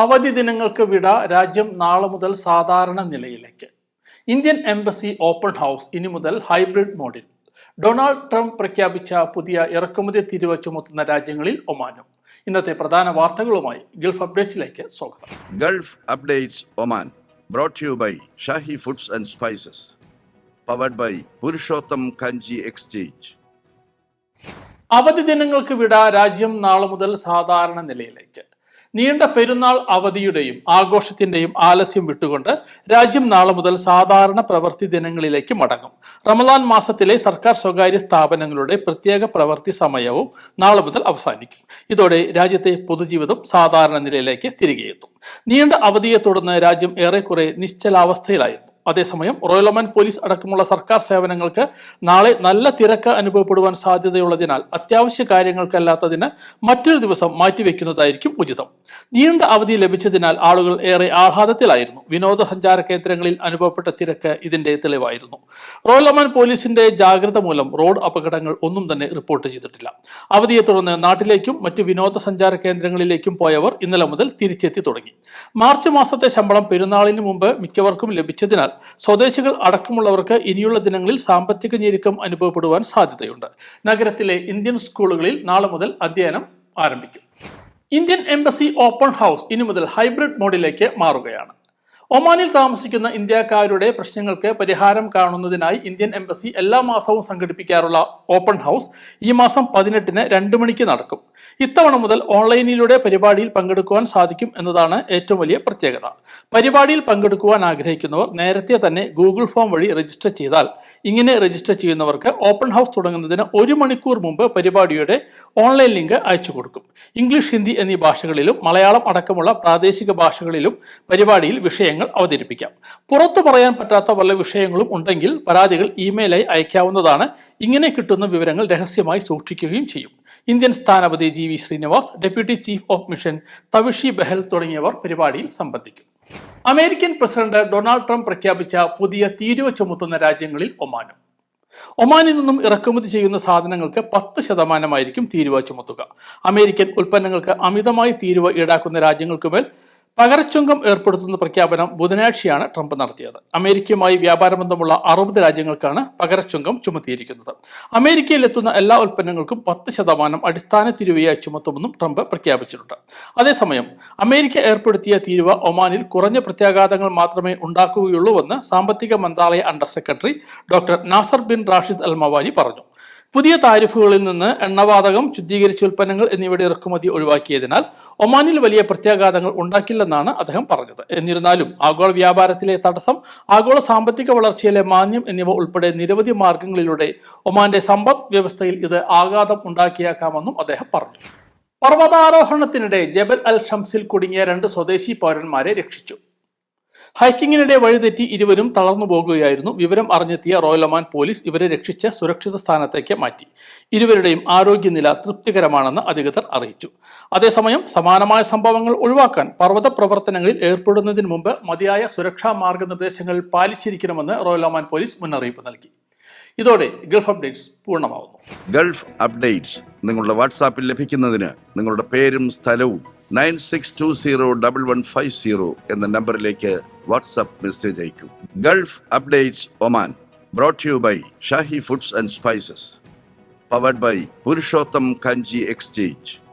അവധി ദിനങ്ങൾക്ക് വിട രാജ്യം നാളെ മുതൽ സാധാരണ നിലയിലേക്ക്. ഇന്ത്യൻ എംബസി ഓപ്പൺ ഹൗസ് ഇനി മുതൽ ഹൈബ്രിഡ് മോഡിൽ. ഡൊണാൾഡ് ട്രംപ് പ്രഖ്യാപിച്ച പുതിയ ഇറക്കുമതി തീരുവ ചുമത്തുന്ന രാജ്യങ്ങളിൽ ഒമാനും. ഇന്നത്തെ പ്രധാന വാർത്തകളുമായി ഗൾഫ് അപ്ഡേറ്റ്സിലേക്ക് സ്വാഗതം. Gulf updates Oman brought you by Shahi foods and spices powered by Purushottam Kanji exchange അവധി ദിനങ്ങൾക്ക് വിട രാജ്യം നാളെ മുതൽ സാധാരണ നിലയിലേക്ക്. നീണ്ട പെരുന്നാൾ അവധിയുടെയും ആഘോഷത്തിന്റെയും ആലസ്യം വിട്ടുകൊണ്ട് രാജ്യം നാളെ മുതൽ സാധാരണ പ്രവൃത്തി ദിനങ്ങളിലേക്ക് മടങ്ങും. റമദാൻ മാസത്തിലെ സർക്കാർ സ്വകാര്യ സ്ഥാപനങ്ങളുടെ പ്രത്യേക പ്രവൃത്തി സമയവും നാളെ മുതൽ അവസാനിക്കും. ഇതോടെ രാജ്യത്തെ പൊതുജീവിതം സാധാരണ നിലയിലേക്ക് തിരികെ എത്തും നീണ്ട അവധിയെ തുടർന്ന് രാജ്യം ഏറെക്കുറെ നിശ്ചലാവസ്ഥയിലായിരുന്നു. അതേസമയം റോയൽ ഒമാൻ പോലീസ് അടക്കമുള്ള സർക്കാർ സേവനങ്ങൾക്ക് നാളെ നല്ല തിരക്ക് അനുഭവപ്പെടുവാൻ സാധ്യതയുള്ളതിനാൽ അത്യാവശ്യ കാര്യങ്ങൾക്കല്ലാത്തതിന് മറ്റൊരു ദിവസം മാറ്റിവെക്കുന്നതായിരിക്കും ഉചിതം. നീണ്ട അവധി ലഭിച്ചതിനാൽ ആളുകൾ ഏറെ ആഹ്ലാദത്തിലായിരുന്നു. വിനോദസഞ്ചാര കേന്ദ്രങ്ങളിൽ അനുഭവപ്പെട്ട തിരക്ക് ഇതിന്റെ തെളിവായിരുന്നു. റോയൽ ഒമാൻ പോലീസിന്റെ ജാഗ്രത മൂലം റോഡ് അപകടങ്ങൾ ഒന്നും തന്നെ റിപ്പോർട്ട് ചെയ്തിട്ടില്ല. അവധിയെ തുടർന്ന് നാട്ടിലേക്കും മറ്റ് വിനോദസഞ്ചാര കേന്ദ്രങ്ങളിലേക്കും പോയവർ ഇന്നലെ മുതൽ തിരിച്ചെത്തി തുടങ്ങി. മാർച്ച് മാസത്തെ ശമ്പളം പെരുന്നാളിന് മുമ്പ് മിക്കവർക്കും ലഭിച്ചതിനാൽ സ്വദേശികൾ അടക്കമുള്ളവർക്ക് ഇനിയുള്ള ദിനങ്ങളിൽ സാമ്പത്തിക ഞെരുക്കം അനുഭവപ്പെടുവാൻ സാധ്യതയുണ്ട്. നഗരത്തിലെ ഇന്ത്യൻ സ്കൂളുകളിൽ നാളെ മുതൽ അധ്യയനം ആരംഭിക്കും. ഇന്ത്യൻ എംബസി ഓപ്പൺ ഹൗസ് ഇനി മുതൽ ഹൈബ്രിഡ് മോഡിലേക്ക് മാറുകയാണ്. ഒമാനിൽ താമസിക്കുന്ന ഇന്ത്യക്കാരുടെ പ്രശ്നങ്ങൾക്ക് പരിഹാരം കാണുന്നതിനായി ഇന്ത്യൻ എംബസി എല്ലാ മാസവും സംഘടിപ്പിക്കാറുള്ള ഓപ്പൺ ഹൗസ് ഈ മാസം പതിനെട്ടിന് രണ്ട് മണിക്ക് നടക്കും. ഇത്തവണ മുതൽ ഓൺലൈനിലൂടെ പരിപാടിയിൽ പങ്കെടുക്കുവാൻ സാധിക്കും എന്നതാണ് ഏറ്റവും വലിയ പ്രത്യേകത. പരിപാടിയിൽ പങ്കെടുക്കുവാൻ ആഗ്രഹിക്കുന്നവർ നേരത്തെ തന്നെ ഗൂഗിൾ ഫോം വഴി രജിസ്റ്റർ ചെയ്താൽ ഇങ്ങനെ രജിസ്റ്റർ ചെയ്യുന്നവർക്ക് ഓപ്പൺ ഹൗസ് തുടങ്ങുന്നതിന് ഒരു മണിക്കൂർ മുമ്പ് പരിപാടിയുടെ ഓൺലൈൻ ലിങ്ക് അയച്ചു കൊടുക്കും. ഇംഗ്ലീഷ് ഹിന്ദി എന്നീ ഭാഷകളിലും മലയാളം അടക്കമുള്ള പ്രാദേശിക ഭാഷകളിലും പരിപാടിയിൽ വിഷയങ്ങൾ അവതരിപ്പിക്കാം. പുറത്തു പറയാൻ പറ്റാത്ത വല്ല വിഷയങ്ങളും ഉണ്ടെങ്കിൽ പരാതികൾ ഇമെയിലായി അയക്കാവുന്നതാണ്. ഇങ്ങനെ കിട്ടുന്ന വിവരങ്ങൾ രഹസ്യമായി സൂക്ഷിക്കുകയും ചെയ്യും. ഇന്ത്യൻ സ്ഥാനപതി G V Srinivas deputy chief of mission Tavishi Behal തുടങ്ങിയവർ പരിപാടിയിൽ സംബന്ധിക്കും. അമേരിക്കൻ പ്രസിഡന്റ് ഡൊണാൾഡ് ട്രംപ് പ്രഖ്യാപിച്ച പുതിയ തീരുവ ചുമത്തുന്ന രാജ്യങ്ങളിൽ ഒമാനും. ഒമാനിൽ നിന്നും ഇറക്കുമതി ചെയ്യുന്ന സാധനങ്ങൾക്ക് പത്ത് ശതമാനമായിരിക്കും തീരുവ ചുമത്തുക. അമേരിക്കൻ ഉൽപ്പന്നങ്ങൾക്ക് അമിതമായി തീരുവ ഈടാക്കുന്ന രാജ്യങ്ങൾക്കുമേൽ പകരച്ചുങ്കം ഏർപ്പെടുത്തുന്ന പ്രഖ്യാപനം ബുധനാഴ്ചയാണ് ട്രംപ് നടത്തിയത്. അമേരിക്കയുമായി വ്യാപാര ബന്ധമുള്ള അറുപത് രാജ്യങ്ങൾക്കാണ് പകരച്ചുങ്കം ചുമത്തിയിരിക്കുന്നത്. അമേരിക്കയിൽ എത്തുന്ന എല്ലാ ഉൽപ്പന്നങ്ങൾക്കും പത്ത് ശതമാനം അടിസ്ഥാന തീരുവയായി ചുമത്തുമെന്നും ട്രംപ് പ്രഖ്യാപിച്ചിട്ടുണ്ട്. അതേസമയം അമേരിക്ക ഏർപ്പെടുത്തിയ തീരുവ ഒമാനിൽ കുറഞ്ഞ പ്രത്യാഘാതങ്ങൾ മാത്രമേ ഉണ്ടാക്കുകയുള്ളൂവെന്ന് സാമ്പത്തിക മന്ത്രാലയ under secretary doctor Nasser bin Rashid Al Mawani പറഞ്ഞു. പുതിയ താരിഫുകളിൽ നിന്ന് എണ്ണവാതകം ശുദ്ധീകരിച്ച ഉൽപ്പന്നങ്ങൾ എന്നിവയുടെ ഇറക്കുമതി ഒഴിവാക്കിയതിനാൽ ഒമാനിൽ വലിയ പ്രത്യാഘാതങ്ങൾ ഉണ്ടാക്കില്ലെന്നാണ് അദ്ദേഹം പറഞ്ഞത്. എന്നിരുന്നാലും ആഗോള വ്യാപാരത്തിലെ തടസ്സം ആഗോള സാമ്പത്തിക വളർച്ചയിലെ മാന്യം എന്നിവ ഉൾപ്പെടെ നിരവധി മാർഗങ്ങളിലൂടെ ഒമാന്റെ സമ്പദ് വ്യവസ്ഥയിൽ ഇത് ആഘാതം ഉണ്ടാക്കിയേക്കാമെന്നും അദ്ദേഹം പറഞ്ഞു. പർവതാരോഹണത്തിനിടെ ജബൽ അൽ ഷംസിൽ കുടുങ്ങിയ രണ്ട് സ്വദേശി പൗരന്മാരെ രക്ഷിച്ചു. ഹൈക്കിങ്ങിനിടെ വഴിതെറ്റി ഇരുവരും തളർന്നു പോകുകയായിരുന്നു. വിവരം അറിഞ്ഞെത്തിയ റോയൽ ഒമാൻ പോലീസ് ഇവരെ രക്ഷിച്ച് സുരക്ഷിത സ്ഥാനത്തേക്ക് മാറ്റി. ഇരുവരുടെയും ആരോഗ്യനില തൃപ്തികരമാണെന്ന് അധികൃതർ അറിയിച്ചു. അതേസമയം സമാനമായ സംഭവങ്ങൾ ഒഴിവാക്കാൻ പർവത പ്രവർത്തനങ്ങളിൽ ഏർപ്പെടുന്നതിന് മുമ്പ് മതിയായ സുരക്ഷാ മാർഗനിർദ്ദേശങ്ങൾ പാലിച്ചിരിക്കണമെന്ന് റോയൽ ഒമാൻ പോലീസ് മുന്നറിയിപ്പ് നൽകി. ഇതോടെ ഗൾഫ് അപ്ഡേറ്റ്സ് പൂർണമാവുന്നു. ഗൾഫ് അപ്ഡേറ്റ്സ് നിങ്ങളുടെ വാട്സാപ്പിൽ ലഭിക്കുന്നതിന് നിങ്ങളുടെ പേരും സ്ഥലവും nine six two zero double one five zero എന്ന നമ്പറിലേക്ക് WhatsApp message അയക്കൂ Gulf updates Oman brought you by Shahi foods and spices powered by Purushottam Kanji exchange.